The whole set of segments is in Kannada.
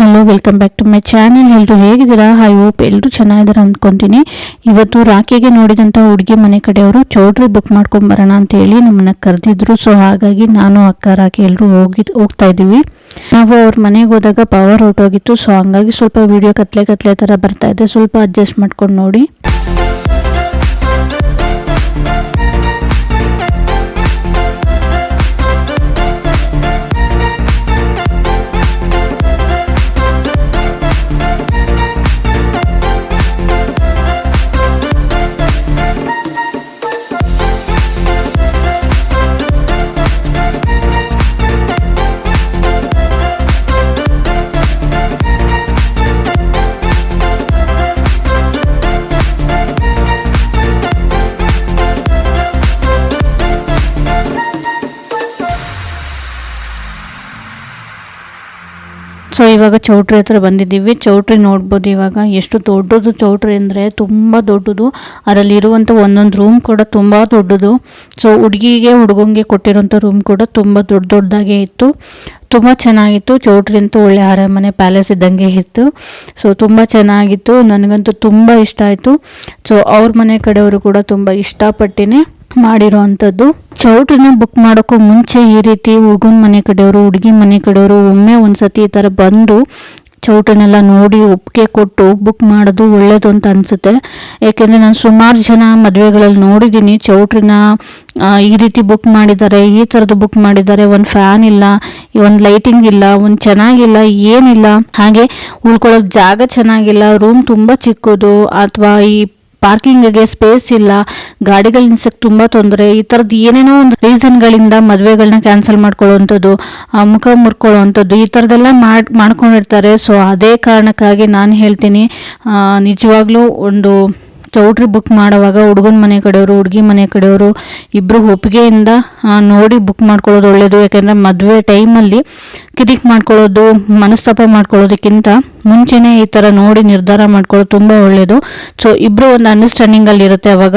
Hello welcome back to my channel ಎಲ್ಲರೂ ಹೇಗಿದ್ದೀರಾ? ಐ ಹೋಪ್ ಎಲ್ಲರೂ ಚೆನ್ನಾಗಿದ್ದಾರೆ ಅಂದ್ಕೊತೀನಿ. ಇವತ್ತು ರಾಖಿಗೆ ನೋಡಿದಂಥ ಹುಡುಗಿ ಮನೆ ಕಡೆಯವರು ಚೌಟ್ರಿ ಬುಕ್ ಮಾಡ್ಕೊಂಡು ಬರೋಣ ಅಂತ ಹೇಳಿ ನಮ್ಮನ್ನ ಕರೆದಿದ್ರು. ಸೊ ಹಾಗಾಗಿ ನಾನು, ಅಕ್ಕ, ರಾಖಿ ಎಲ್ಲರೂ ಹೋಗಿ, ಹೋಗ್ತಾ ಇದ್ದೀವಿ. ನಾವು ಅವ್ರ ಮನೆಗೆ ಹೋದಾಗ ಪವರ್ ಔಟ್ ಹೋಗಿತ್ತು. ಸೊ ಹಂಗಾಗಿ ಸ್ವಲ್ಪ ವಿಡಿಯೋ ಕತ್ಲೆ ಕತ್ಲೆ ಥರ ಬರ್ತಾ ಇದೆ. ಸ್ವಲ್ಪ ಅಡ್ಜಸ್ಟ್ ಮಾಡ್ಕೊಂಡು ನೋಡಿ. ಸೊ ಇವಾಗ ಚೌಟ್ರಿ ಹತ್ರ ಬಂದಿದ್ದೀವಿ. ಚೌಟ್ರಿ ನೋಡ್ಬೋದು ಇವಾಗ ಎಷ್ಟು ದೊಡ್ಡದು ಚೌಟ್ರಿ ಅಂದರೆ ತುಂಬ ದೊಡ್ಡದು. ಅದರಲ್ಲಿರುವಂಥ ಒಂದೊಂದು ರೂಮ್ ಕೂಡ ತುಂಬ ದೊಡ್ಡದು. ಸೊ ಹುಡುಗಿಗೆ, ಹುಡುಗಂಗೆ ಕೊಟ್ಟಿರೋಂಥ ರೂಮ್ ಕೂಡ ತುಂಬ ದೊಡ್ಡ ದೊಡ್ಡದಾಗೆ ಇತ್ತು. ತುಂಬ ಚೆನ್ನಾಗಿತ್ತು. ಚೌಟ್ರಿ ಅಂತೂ ಒಳ್ಳೆ ಅರಮನೆ ಪ್ಯಾಲೇಸ್ ಇದ್ದಂಗೆ ಇತ್ತು. ಸೊ ತುಂಬ ಚೆನ್ನಾಗಿತ್ತು. ನನಗಂತೂ ತುಂಬ ಇಷ್ಟ ಆಯಿತು. ಸೊ ಅವ್ರ ಮನೆ ಕಡೆಯವರು ಕೂಡ ತುಂಬ ಇಷ್ಟಪಟ್ಟಿನೇ ಮಾಡಿರೋ ಅಂಥದ್ದು ಚೌಟ್ರಿನ ಬುಕ್ ಮಾಡೋಕ್ಕೂ ಮುಂಚೆ ಈ ರೀತಿ ಹುಡುಗನ ಮನೆ ಕಡೆಯವರು, ಹುಡುಗಿ ಮನೆ ಕಡೆಯವರು ಒಮ್ಮೆ ಒಂದ್ಸತಿ ಈ ಥರ ಬಂದು ಚೌಟ್ರಿನೆಲ್ಲ ನೋಡಿ ಒಪ್ಪಿಗೆ ಕೊಟ್ಟು ಬುಕ್ ಮಾಡೋದು ಒಳ್ಳೇದು ಅಂತ ಅನಿಸುತ್ತೆ. ಏಕೆಂದರೆ ನಾನು ಸುಮಾರು ಜನ ಮದುವೆಗಳಲ್ಲಿ ನೋಡಿದ್ದೀನಿ ಚೌಟ್ರಿನ ಈ ರೀತಿ ಬುಕ್ ಮಾಡಿದ್ದಾರೆ, ಈ ಥರದ್ದು ಬುಕ್ ಮಾಡಿದ್ದಾರೆ. ಒಂದು ಫ್ಯಾನ್ ಇಲ್ಲ, ಒಂದು ಲೈಟಿಂಗ್ ಇಲ್ಲ, ಒಂದು ಚೆನ್ನಾಗಿಲ್ಲ, ಏನಿಲ್ಲ. ಹಾಗೆ ಉಳ್ಕೊಳ್ಳೋಕೆ ಜಾಗ ಚೆನ್ನಾಗಿಲ್ಲ, ರೂಮ್ ತುಂಬ ಚಿಕ್ಕದು, ಅಥವಾ ಈ ಪಾರ್ಕಿಂಗ್ಗೆ ಸ್ಪೇಸ್ ಇಲ್ಲ ಗಾಡಿಗಳು ನಿಲ್ಸಕ್ಕೆ ತುಂಬ ತೊಂದರೆ, ಈ ಥರದ್ದು ಏನೇನೋ ಒಂದು ರೀಸನ್ಗಳಿಂದ ಮದುವೆಗಳನ್ನ ಕ್ಯಾನ್ಸಲ್ ಮಾಡ್ಕೊಳ್ಳುವಂಥದ್ದು ಮುಖ ಮುರ್ಕೊಳ್ಳುವಂಥದ್ದು, ಈ ಥರದ್ದೆಲ್ಲ ಮಾಡಿ, ಮಾಡ್ಕೊಂಡಿರ್ತಾರೆ. ಸೊ ಅದೇ ಕಾರಣಕ್ಕಾಗಿ ನಾನು ಹೇಳ್ತೀನಿ ನಿಜವಾಗ್ಲೂ ಒಂದು ಚೌಟ್ರಿ ಬುಕ್ ಮಾಡುವಾಗ ಹುಡುಗನ ಮನೆ ಕಡೆಯವರು, ಹುಡುಗಿ ಮನೆ ಕಡೆಯವರು ಇಬ್ಬರು ಒಪ್ಪಿಗೆಯಿಂದ ನೋಡಿ ಬುಕ್ ಮಾಡ್ಕೊಳ್ಳೋದು ಒಳ್ಳೆಯದು ಯಾಕೆಂದರೆ ಮದುವೆ ಟೈಮಲ್ಲಿ ಕಿರಿಕ್ ಮಾಡ್ಕೊಳ್ಳೋದು, ಮನಸ್ತಾಪ ಮಾಡ್ಕೊಳ್ಳೋದಕ್ಕಿಂತ ಮುಂಚೆನೇ ಈ ಥರ ನೋಡಿ ನಿರ್ಧಾರ ಮಾಡ್ಕೊಳ್ಳೋದು ತುಂಬ ಒಳ್ಳೆಯದು ಸೊ ಇಬ್ಬರು ಒಂದು ಅಂಡರ್ಸ್ಟ್ಯಾಂಡಿಂಗಲ್ಲಿ ಇರುತ್ತೆ ಅವಾಗ.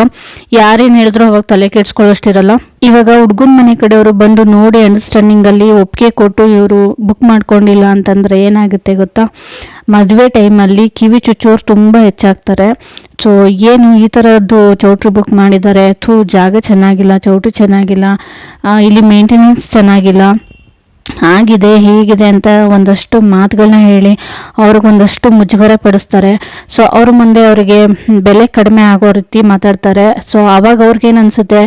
ಯಾರೇನು ಹೇಳಿದ್ರು ಅವಾಗ ತಲೆ ಕೆಡ್ಸ್ಕೊಳ್ಳೋಷ್ಟಿರಲ್ಲ. ಇವಾಗ ಹುಡುಗನ ಮನೆ ಕಡೆಯವರು ಬಂದು ನೋಡಿ ಅಂಡರ್ಸ್ಟ್ಯಾಂಡಿಂಗಲ್ಲಿ ಒಪ್ಪಿಗೆ ಕೊಟ್ಟು ಇವರು ಬುಕ್ ಮಾಡ್ಕೊಂಡಿಲ್ಲ ಅಂತಂದರೆ ಏನಾಗುತ್ತೆ ಗೊತ್ತಾ? ಮದುವೆ ಟೈಮಲ್ಲಿ ಕಿವಿ ಚುಚ್ಚೋರು ತುಂಬ ಹೆಚ್ಚಾಗ್ತಾರೆ. ಸೊ ಏನು ಈ ಥರದ್ದು ಚೌಟ್ರಿ ಬುಕ್ ಮಾಡಿದ್ದಾರೆ? ಥೂ, ಜಾಗ ಚೆನ್ನಾಗಿಲ್ಲ, ಚೌಟ್ರಿ ಚೆನ್ನಾಗಿಲ್ಲ. ಇಲ್ಲಿ ಮೇಂಟೆನೆನ್ಸ್ ಚೆನ್ನಾಗಿಲ್ಲ. ಆಗಿದೆ, ಹೀಗಿದೆ ಅಂತ ಒಂದಷ್ಟು ಮಾತುಗಳನ್ನ ಹೇಳಿ ಅವ್ರಿಗೊಂದಷ್ಟು ಮುಜುಗರ ಪಡಿಸ್ತಾರೆ. ಸೊ ಅವ್ರ ಮುಂದೆ ಅವರಿಗೆ ಬೆಲೆ ಕಡಿಮೆ ಆಗೋ ರೀತಿ ಮಾತಾಡ್ತಾರೆ. ಸೊ ಅವಾಗ ಅವ್ರಿಗೇನು ಅನಿಸುತ್ತೆ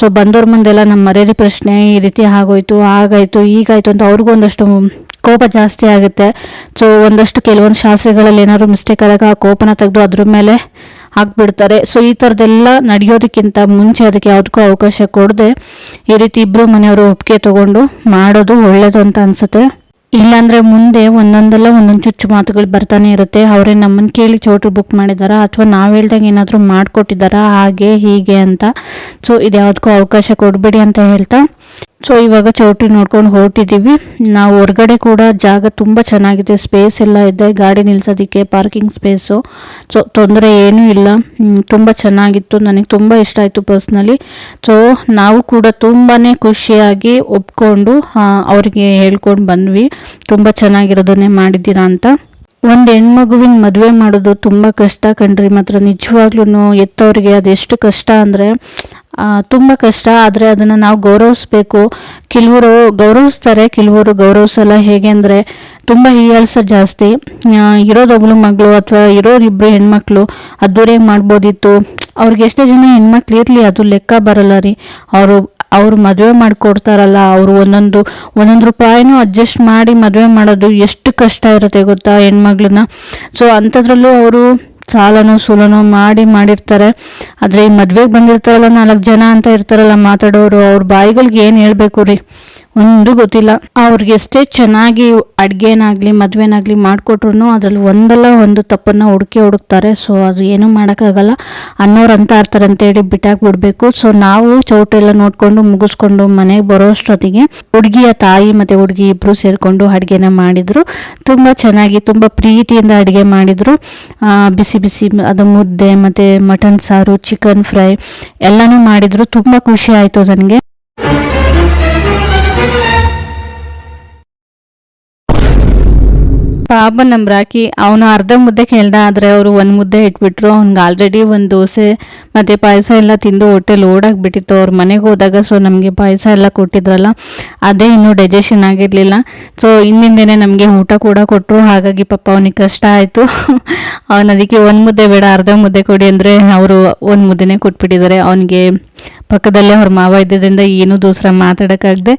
ಸೊ ಬಂದವ್ರ ಮುಂದೆಲ್ಲ ನಮ್ಮ ಮರ್ಯಾದೆ ಪ್ರಶ್ನೆ ಈ ರೀತಿ ಆಗೋಯ್ತು ಹಾಗಾಯಿತು ಈಗಾಯ್ತು ಅಂತ ಅವ್ರಿಗೂ ಒಂದಷ್ಟು ಕೋಪ ಜಾಸ್ತಿ ಆಗುತ್ತೆ. ಸೊ ಒಂದಷ್ಟು ಕೆಲವೊಂದು ಶಾಸ್ತ್ರಗಳಲ್ಲಿ ಏನಾದ್ರು ಮಿಸ್ಟೇಕ್ ಆದಾಗ ಆ ಕೋಪನ ತೆಗೆದು ಅದ್ರ ಮೇಲೆ ಹಾಕ್ಬಿಡ್ತಾರೆ. ಸೊ ಈ ಥರದ್ದೆಲ್ಲ ನಡೆಯೋದಕ್ಕಿಂತ ಮುಂಚೆ ಅದಕ್ಕೆ ಯಾವುದಕ್ಕೂ ಅವಕಾಶ ಕೊಡದೆ ಈ ರೀತಿ ಇಬ್ಬರು ಮನೆಯವರು ಒಪ್ಪಿಗೆ ತಗೊಂಡು ಮಾಡೋದು ಒಳ್ಳೇದು ಅಂತ ಅನ್ಸುತ್ತೆ. ಇಲ್ಲಾಂದ್ರೆ ಮುಂದೆ ಒಂದೊಂದಲ್ಲ ಒಂದೊಂದು ಚುಚ್ಚು ಮಾತುಗಳು ಬರ್ತಾನೆ ಇರುತ್ತೆ. ಅವರೇ ನಮ್ಮನ್ನು ಕೇಳಿ ಚೌಟ್ರಿ ಬುಕ್ ಮಾಡಿದಾರಾ ಅಥವಾ ನಾವು ಹೇಳ್ದಾಗ ಏನಾದರೂ ಮಾಡಿಕೊಟ್ಟಿದ್ದಾರಾ ಹಾಗೆ ಹೀಗೆ ಅಂತ. ಸೊ ಇದು ಯಾವುದಕ್ಕೂ ಅವಕಾಶ ಕೊಡಬೇಡಿ ಅಂತ ಹೇಳ್ತಾ ಸೊ ಇವಾಗ ಚೌಟ್ರಿ ನೋಡ್ಕೊಂಡು ಹೊರಟಿದ್ದೀವಿ. ನಾವು ಹೊರಗಡೆ ಕೂಡ ಜಾಗ ತುಂಬ ಚೆನ್ನಾಗಿದೆ. ಸ್ಪೇಸ್ ಎಲ್ಲ ಇದೆ. ಗಾಡಿ ನಿಲ್ಸೋದಕ್ಕೆ ಪಾರ್ಕಿಂಗ್ ಸ್ಪೇಸು ಸೊ ತೊಂದರೆ ಏನೂ ಇಲ್ಲ. ತುಂಬ ಚೆನ್ನಾಗಿತ್ತು. ನನಗೆ ತುಂಬ ಇಷ್ಟ ಆಯಿತು ಪರ್ಸ್ನಲಿ ಸೊ ನಾವು ಕೂಡ ತುಂಬಾ ಖುಷಿಯಾಗಿ ಒಪ್ಕೊಂಡು ಅವ್ರಿಗೆ ಹೇಳ್ಕೊಂಡು ಬಂದ್ವಿ. ತುಂಬ ಚೆನ್ನಾಗಿರೋದನ್ನೇ ಮಾಡಿದ್ದೀರಾ ಅಂತ. ಒಂದು ಹೆಣ್ಮಗುವಿನ ಮದುವೆ ಮಾಡೋದು ತುಂಬ ಕಷ್ಟ ಕಣ್ರಿ. ಮಾತ್ರ ನಿಜವಾಗ್ಲೂ ಎತ್ತವ್ರಿಗೆ ಅದೆಷ್ಟು ಕಷ್ಟ ಅಂದರೆ ತುಂಬ ಕಷ್ಟ. ಆದರೆ ಅದನ್ನು ನಾವು ಗೌರವಿಸ್ಬೇಕು. ಕೆಲವರು ಗೌರವಿಸ್ತಾರೆ, ಕೆಲವರು ಗೌರವಿಸಲ್ಲ. ಹೇಗೆ ಅಂದರೆ, ತುಂಬ ಹೀಯಾಳ್ಸ ಜಾಸ್ತಿ. ಇರೋದೊಬ್ಳು ಮಗಳು ಅಥವಾ ಇರೋರಿಬ್ಬರು ಹೆಣ್ಮಕ್ಳು ಅದ್ದೂರಿಯಾಗಿ ಮಾಡ್ಬೋದಿತ್ತು. ಅವ್ರಿಗೆ ಎಷ್ಟೇ ಜನ ಹೆಣ್ಮಕ್ಳು ಇರಲಿ, ಅದು ಲೆಕ್ಕ ಬರಲ್ಲ ರೀ. ಅವರು ಅವ್ರು ಮದುವೆ ಮಾಡಿಕೊಡ್ತಾರಲ್ಲ, ಅವರು ಒಂದೊಂದು ಒಂದೊಂದು ರೂಪಾಯಿನೂ ಅಡ್ಜಸ್ಟ್ ಮಾಡಿ ಮದುವೆ ಮಾಡೋದು ಎಷ್ಟು ಕಷ್ಟ ಇರುತ್ತೆ ಗೊತ್ತಾ ಹೆಣ್ಮಗ್ಳನ್ನ. ಸೊ ಅಂಥದ್ರಲ್ಲೂ ಅವರು ಸಾಲನೋ ಸೂಲನೋ ಮಾಡಿ ಮಾಡಿರ್ತಾರೆ. ಆದರೆ ಈ ಮದುವೆಗೆ ಬಂದಿರ್ತಾರಲ್ಲ ನಾಲ್ಕು ಜನ ಅಂತ ಇರ್ತಾರಲ್ಲ ಮಾತಾಡೋರು, ಅವ್ರ ಬಾಯಿಗಳಿಗೆ ಏನು ಹೇಳಬೇಕು ರೀ? ಒಂದು ಗೊತ್ತಿಲ್ಲ. ಅವ್ರಿಗೆ ಎಷ್ಟೇ ಚೆನ್ನಾಗಿ ಅಡುಗೆನಾಗಲಿ, ಮದುವೆನಾಗಲಿ ಮಾಡಿಕೊಟ್ರು ಅದರಲ್ಲಿ ಒಂದಲ್ಲ ಒಂದು ತಪ್ಪನ್ನು ಹುಡುಕಿ ಹುಡುಕ್ತಾರೆ. ಸೊ ಅದು ಏನೂ ಮಾಡೋಕ್ಕಾಗಲ್ಲ. ಅನ್ನೋರು ಅಂತ ಇರ್ತಾರೆ ಅಂತೇಳಿ ಬಿಟ್ಟಾಕ್ಬಿಡ್ಬೇಕು. ಸೊ ನಾವು ಚೌಟೆಲ್ಲ ನೋಡಿಕೊಂಡು ಮುಗಿಸ್ಕೊಂಡು ಮನೆಗೆ ಬರೋ ಅಷ್ಟೊತ್ತಿಗೆ ಹುಡುಗಿಯ ತಾಯಿ ಮತ್ತು ಹುಡುಗಿ ಇಬ್ರು ಸೇರಿಕೊಂಡು ಅಡುಗೆನ ಮಾಡಿದರು. ತುಂಬ ಚೆನ್ನಾಗಿ, ತುಂಬ ಪ್ರೀತಿಯಿಂದ ಅಡುಗೆ ಮಾಡಿದರು. ಬಿಸಿ ಬಿಸಿ ಅದು ಮುದ್ದೆ ಮತ್ತು ಮಟನ್ ಸಾರು ಚಿಕನ್ ಫ್ರೈ ಎಲ್ಲನೂ ಮಾಡಿದರು. ತುಂಬ ಖುಷಿ ಆಯಿತು ನನಗೆ. ಪಾಪ ನಮ್ ರಾಕಿ ಅವನು ಅರ್ಧ ಮುದ್ದೆ ಕೇಳ್ದ, ಆದ್ರೆ ಅವರು ಒಂದು ಮುದ್ದೆ ಇಟ್ಬಿಟ್ರು. ಅವ್ನಿಗೆ ಆಲ್ರೆಡಿ ಒಂದು ದೋಸೆ, ಮತ್ತು ಪಾಯಸ ಎಲ್ಲ ತಿಂದು ಹೊಟ್ಟೆ ಬಿಟ್ಟಿತ್ತು ಅವ್ರ ಮನೆಗೆ ಹೋದಾಗ ಸೊ ನಮಗೆ ಪಾಯಸ ಎಲ್ಲ ಕೊಟ್ಟಿದ್ರಲ್ಲ, ಅದೇ ಇನ್ನೂ ಡೈಜೆಷನ್ ಆಗಿರಲಿಲ್ಲ. ಸೊ ಹಿಂದಿಂದೇನೆ ನಮಗೆ ಊಟ ಕೂಡ ಕೊಟ್ಟರು ಹಾಗಾಗಿ ಪಾಪ ಅವನಿಗೆ ಕಷ್ಟ ಆಯಿತು. ಅವನು ಅದಕ್ಕೆ ಒಂದು ಮುದ್ದೆ ಬೇಡ, ಅರ್ಧ ಮುದ್ದೆ ಕೊಡಿ ಅಂದರೆ ಅವರು ಒಂದು ಮುದ್ದೆನೇ ಕೊಟ್ಬಿಟ್ಟಿದ್ದಾರೆ. ಅವನಿಗೆ ಪಕ್ಕದಲ್ಲೇ ಅವ್ರ ಮಾವ ಇದ್ದಿದ್ದರಿಂದ ಏನೂ ದೂಸರ ಮಾತಾಡೋಕ್ಕಾಗದೆ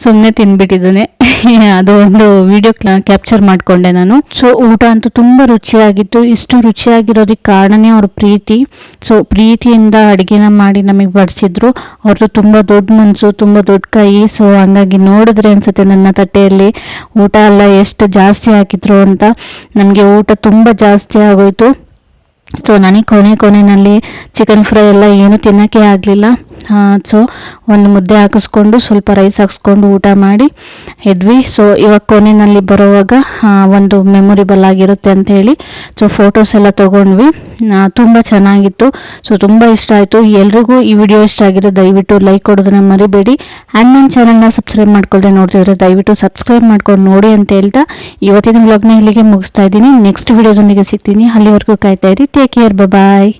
ಸುಮ್ಮನೆ ತಿನ್ಬಿಟ್ಟಿದ್ದಾನೆ. ಅದು ಒಂದು ವಿಡಿಯೋ ಕ್ಯಾಪ್ಚರ್ ಮಾಡಿಕೊಂಡೆ ನಾನು. ಸೊ ಊಟ ಅಂತೂ ತುಂಬ ರುಚಿಯಾಗಿತ್ತು. ಇಷ್ಟು ರುಚಿಯಾಗಿರೋದಕ್ಕೆ ಕಾರಣನೇ ಅವ್ರ ಪ್ರೀತಿ. ಸೊ ಪ್ರೀತಿಯಿಂದ ಅಡುಗೆನ ಮಾಡಿ ನಮಗೆ ಬಡಿಸಿದ್ರು. ಅವ್ರದ್ದು ತುಂಬ ದೊಡ್ಡ ಮನಸ್ಸು ತುಂಬ ದೊಡ್ಡ ಕೈ. ಸೊ ಹಂಗಾಗಿ ನೋಡಿದ್ರೆ ಅನಿಸುತ್ತೆ ನನ್ನ ತಟ್ಟೆಯಲ್ಲಿ ಊಟ ಎಲ್ಲ ಎಷ್ಟು ಜಾಸ್ತಿ ಹಾಕಿದ್ರು ಅಂತ. ನಮಗೆ ಊಟ ತುಂಬ ಜಾಸ್ತಿ ಆಗೋಯ್ತು. ಸೊ ನನಗೆ ಕೊನೆ ಕೊನೆಯಲ್ಲಿ ಚಿಕನ್ ಫ್ರೈ ಎಲ್ಲ ಏನು ತಿನ್ನೋಕ್ಕೆ ಆಗಲಿಲ್ಲ. ಸೊ ಒಂದು ಮುದ್ದೆ ಹಾಕಿಸ್ಕೊಂಡು ಸ್ವಲ್ಪ ರೈಸ್ ಹಾಕಿಸ್ಕೊಂಡು ಊಟ ಮಾಡಿ ಇದ್ವಿ. ಸೊ ಇವಾಗ ಕೊನೆಯಲ್ಲಿ ಬರೋವಾಗ ಒಂದು ಮೆಮೊರಿಬಲ್ ಆಗಿರುತ್ತೆ ಅಂತ ಹೇಳಿ ಸೊ ಫೋಟೋಸ್ ಎಲ್ಲ ತೊಗೊಂಡ್ವಿ. ತುಂಬ ಚೆನ್ನಾಗಿತ್ತು. ಸೊ ತುಂಬ ಇಷ್ಟ ಆಯಿತು. ಎಲ್ರಿಗೂ ಈ ವಿಡಿಯೋ ಇಷ್ಟ ಆಗಿರೋ ದಯವಿಟ್ಟು ಲೈಕ್ ಕೊಡೋದನ್ನ ಮರಿಬೇಡಿ. ಆ್ಯಂಡ್ ನನ್ನ ಚಾನಲ್ನ ಸಬ್ಸ್ಕ್ರೈಬ್ ಮಾಡ್ಕೊಳ್ದೆ ನೋಡ್ತಿದ್ರೆ ದಯವಿಟ್ಟು ಸಬ್ಸ್ಕ್ರೈಬ್ ಮಾಡ್ಕೊಂಡು ನೋಡಿ ಅಂತ ಹೇಳ್ತಾ ಇವತ್ತಿನ ವ್ಲಾಗ್ನ ಇಲ್ಲಿಗೆ ಮುಗಿಸ್ತಾ ಇದ್ದೀನಿ. ನೆಕ್ಸ್ಟ್ ವಿಡಿಯೋದೊಂದಿಗೆ ಸಿಗ್ತೀನಿ. ಅಲ್ಲಿವರೆಗೂ ಕಾಯ್ತಾ ಇರಿ. Take care bye